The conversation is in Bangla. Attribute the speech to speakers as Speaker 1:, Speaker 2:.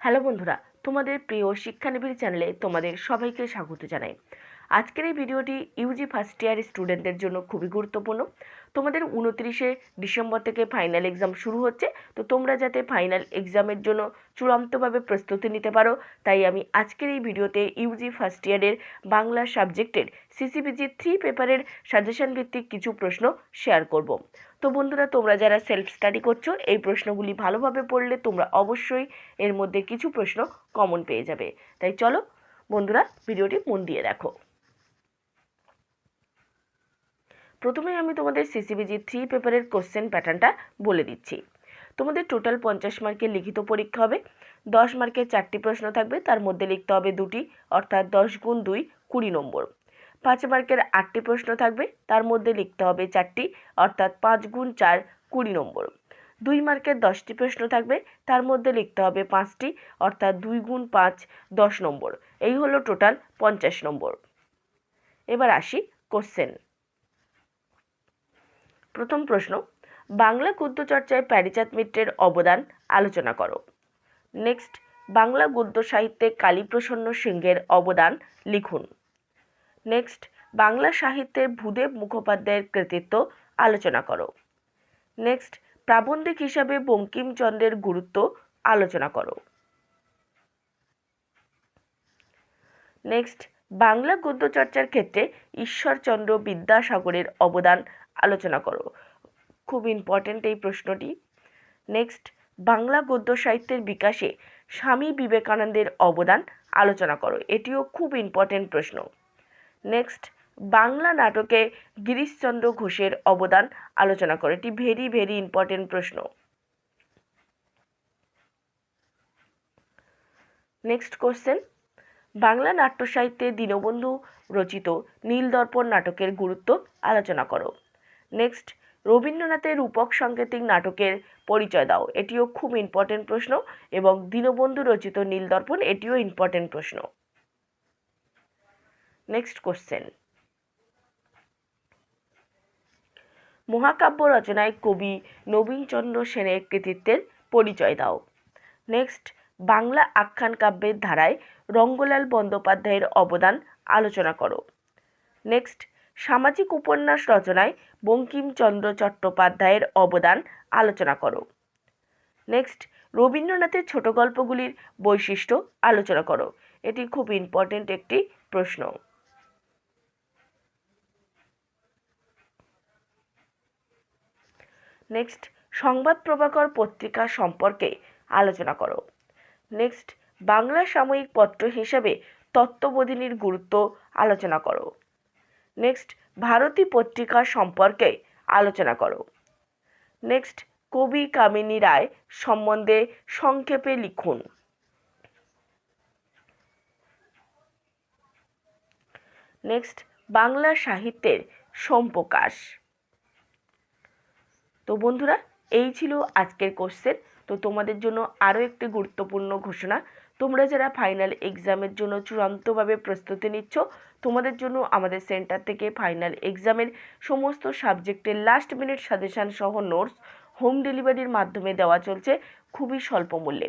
Speaker 1: হ্যালো বন্ধুরা তোমাদের প্রিয় শিক্ষানিবিড় চ্যানেলে তোমাদের সবাইকে স্বাগত জানাই। আজকের এই ভিডিওটি ইউজি ফার্স্ট ইয়ার স্টুডেন্টদের জন্য খুবই গুরুত্বপূর্ণ। তোমাদের উনত্রিশে ডিসেম্বর থেকে ফাইনাল এক্সাম শুরু হচ্ছে, তো তোমরা যাতে ফাইনাল এক্সামের জন্য চূড়ান্তভাবে প্রস্তুতি নিতে পারো, তাই আমি আজকের এই ভিডিওতে ইউজি ফার্স্ট ইয়ারের বাংলা সাবজেক্টের সিসিপিজি থ্রি পেপারের সাজেশন ভিত্তিক কিছু প্রশ্ন শেয়ার করব। তো বন্ধুরা, তোমরা যারা সেলফ স্টাডি করছ, এই প্রশ্নগুলি ভালোভাবে পড়লে তোমরা অবশ্যই এর মধ্যে কিছু প্রশ্ন কমন পেয়ে যাবে। তাই চলো বন্ধুরা, ভিডিওটি মন দিয়ে দেখো। প্রথমে আমি তোমাদের সিসিবিজি থ্রি পেপারের কোশ্চেন প্যাটার্নটা বলে দিচ্ছি। তোমাদের টোটাল পঞ্চাশ মার্কের লিখিত পরীক্ষা হবে, দশ মার্কের চারটি প্রশ্ন থাকবে, তার মধ্যে লিখতে হবে দুটি, অর্থাৎ দশ গুণ দুই, কুড়ি নম্বর। পাঁচ মার্কের আটটি প্রশ্ন থাকবে, তার মধ্যে লিখতে হবে চারটি, অর্থাৎ পাঁচ গুণ চার, কুড়ি নম্বর। দুই মার্কের দশটি প্রশ্ন থাকবে, তার মধ্যে লিখতে হবে পাঁচটি, অর্থাৎ দুই গুণ পাঁচ, দশ নম্বর। এই হলো টোটাল পঞ্চাশ নম্বর। এবার আসি কোশ্চেন প্রথম প্রশ্ন, বাংলা গদ্য চর্চায় প্যারিচাঁদ মিত্রের অবদান আলোচনা করো। নেক্সট বাংলা গদ্য সাহিত্যে কালীপ্রসন্ন সিংহের অবদান লিখুন। নেক্সট বাংলা সাহিত্যের ভূদেব মুখোপাধ্যায়ের কৃতিত্ব আলোচনা করো। নেক্সট প্রাবন্ধিক হিসাবে বঙ্কিমচন্দ্রের গুরুত্ব আলোচনা করো। নেক্সট বাংলা গদ্যচর্চার ক্ষেত্রে ঈশ্বরচন্দ্র বিদ্যাসাগরের অবদান আলোচনা করো খুব ইম্পর্ট্যান্ট এই প্রশ্নটি। নেক্সট বাংলা গদ্য সাহিত্যের বিকাশে স্বামী বিবেকানন্দের অবদান আলোচনা করো। এটিও খুব ইম্পর্ট্যান্ট প্রশ্ন। নেক্সট বাংলা নাটকে গিরিশচন্দ্র ঘোষের অবদান আলোচনা করো। এটি ভেরি ভেরি ইম্পর্টেন্ট প্রশ্ন। নেক্সট কোশ্চেন বাংলা নাট্য সাহিত্যে দীনবন্ধু রচিত নীলদর্পণ নাটকের গুরুত্ব আলোচনা করো। নেক্সট রবীন্দ্রনাথের রূপক সাংকেতিক নাটকের পরিচয় দাও। এটিও খুব ইম্পর্টেন্ট প্রশ্ন এবং দীনবন্ধু রচিত নীলদর্পণ এটিও ইম্পর্টেন্ট প্রশ্ন। নেক্সট কোশ্চেন মহাকাব্য রচনায় কবি নবীনচন্দ্র সেনের কৃতিত্বের পরিচয় দাও। নেক্সট বাংলা আখ্যান কাব্যের ধারায় রঙ্গলাল বন্দ্যোপাধ্যায়ের অবদান আলোচনা করো। নেক্সট সামাজিক উপন্যাস রচনায় বঙ্কিমচন্দ্র চট্টোপাধ্যায়ের অবদান আলোচনা করো। নেক্সট রবীন্দ্রনাথের ছোট গল্পগুলির বৈশিষ্ট্য আলোচনা করো। এটি খুব ইম্পর্টেন্ট একটি প্রশ্ন। নেক্সট সংবাদ প্রভাকর পত্রিকা সম্পর্কে আলোচনা করো। নেক্সট বাংলা সাময়িক পত্র হিসাবে তত্ত্ববোধিনীর গুরুত্ব আলোচনা করো। নেক্সট ভারতী পত্রিকা সম্পর্কে আলোচনা করো। নেক্সট কবি কামিনী রায় সম্বন্ধে সংক্ষেপে লিখুন। নেক্সট বাংলা সাহিত্যের সম্প্রকাশ। তো বন্ধুরা, এই ছিল আজকের কোশ্চেন তো তোমাদের জন্য আরও একটি গুরুত্বপূর্ণ ঘোষণা। তোমরা যারা ফাইনাল এক্সামের জন্য চূড়ান্তভাবে প্রস্তুতি নিচ্ছ, তোমাদের জন্য আমাদের সেন্টার থেকে ফাইনাল এক্সামের সমস্ত সাবজেক্টের লাস্ট মিনিট সাজেশান সহ নোটস হোম ডেলিভারির মাধ্যমে দেওয়া চলছে খুবই স্বল্প মূল্যে।